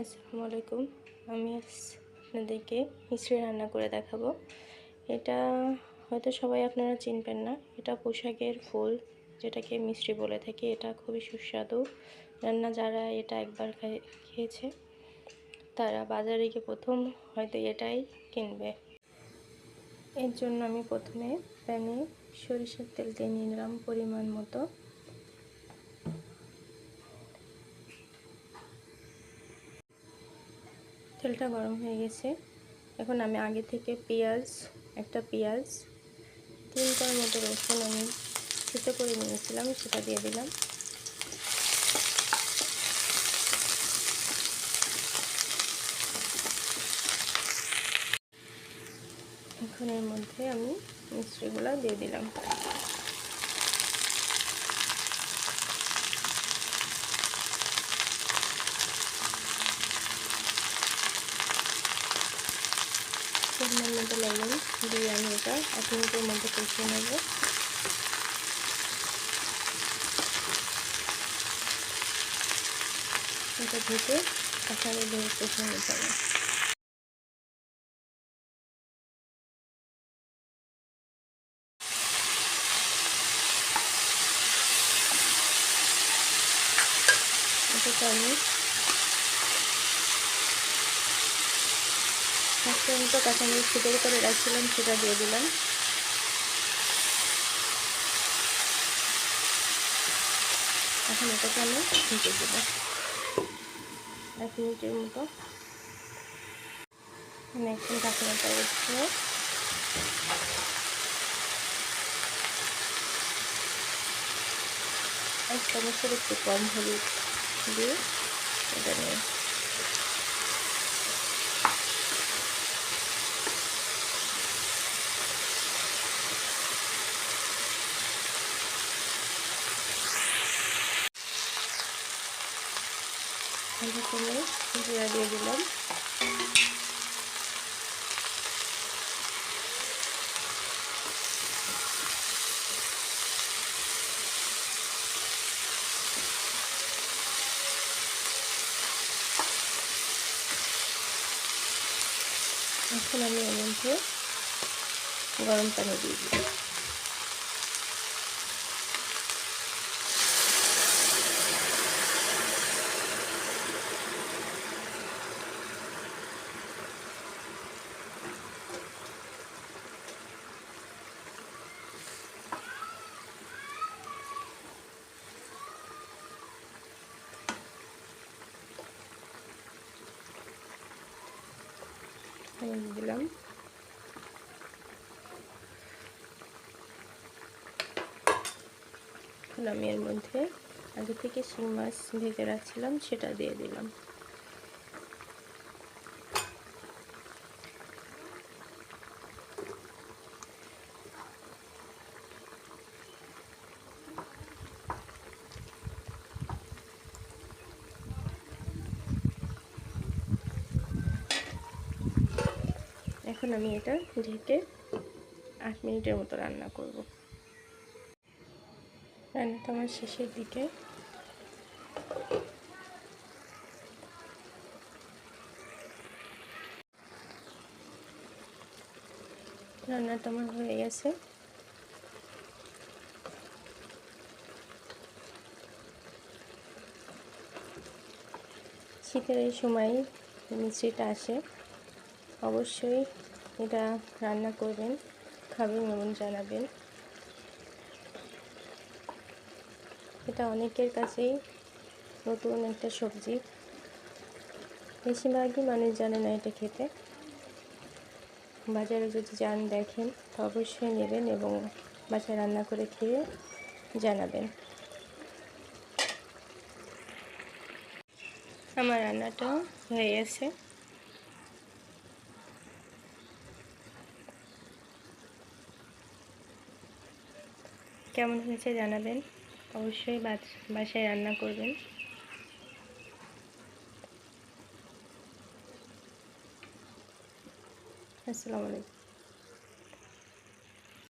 আসসালামু আলাইকুম আমি আপনাদেরকে মিশ্রি রান্না করে দেখাবো। এটা হয়তো সবাই আপনারা চিনবেন না। এটা পোশাকের ফুল, যেটাকে মিশ্রি বলে থাকি। এটা খুবই সুস্বাদু। রান্না যারা এটা একবার খেয়েছে, তারা বাজারে গিয়ে প্রথম হয়তো এটাই কিনবে। এর জন্য আমি প্রথমে প্যানে সরিষার তেল দিয়ে নিলাম পরিমাণ মতো। তেলটা গরম হয়ে গেছে। এখন আমি আগে থেকে পেঁয়াজ, একটা পেঁয়াজ, তিনটার মতো রসুন আমি ছোটো করে নিয়েছিলাম, সেটা দিয়ে দিলাম। এখন এর মধ্যে আমি মিষ্টিগুলো দিয়ে দিলাম। পরিমাণ মতো লবণ দিয়ে আমি এটা, এক মিনিটের মধ্যে কষিয়ে নেব। এটা ঢেকে কাঁচালে দিয়ে কষিয়ে নিতে হবে। এটা আমি ফার্স্টে আমি তো কাঁচামরিচ ছিটের করে রাখছিলাম, সেটা দিয়ে দিলাম। এখন এটাকে আমি ঢেকে দেবো। এক মিনিটের মতো। একদম ঢাকনাটা উঠছে এক চামচের একটু কম হলুদ দিয়ে এটা নিয়ে প্রথমে জিরা দিয়ে দিলাম। এখন আমি মধ্যে গরম পানি দিয়ে দিই দিলাম আমি এর মধ্যে আগে থেকে শিং মাছ ভেজে রাখছিলাম সেটা দিয়ে দিলাম। এখন আমি এটা ঢেকে আট মিনিটের মতো রান্না করব। রান্নাটা আমার শেষের দিকে। রান্নাটা আমার হয়ে গেছে। শীতের এই সময় মিষ্টিটা আসে। অবশ্যই এটা রান্না করবেন, খাবেন এবং জানাবেন। এটা অনেকের কাছেই নতুন একটা সবজি। বেশিরভাগই মানুষ জানে না এটা খেতে। বাজারে যদি যান দেখেন, তো অবশ্যই নেবেন এবং বাসায় রান্না করে খেয়ে জানাবেন। আমার রান্নাটা হয়ে গেছে। কেমন হয়েছে জানাবেন। অবশ্যই বাসায় রান্না করবেন। আসসালামু আলাইকুম।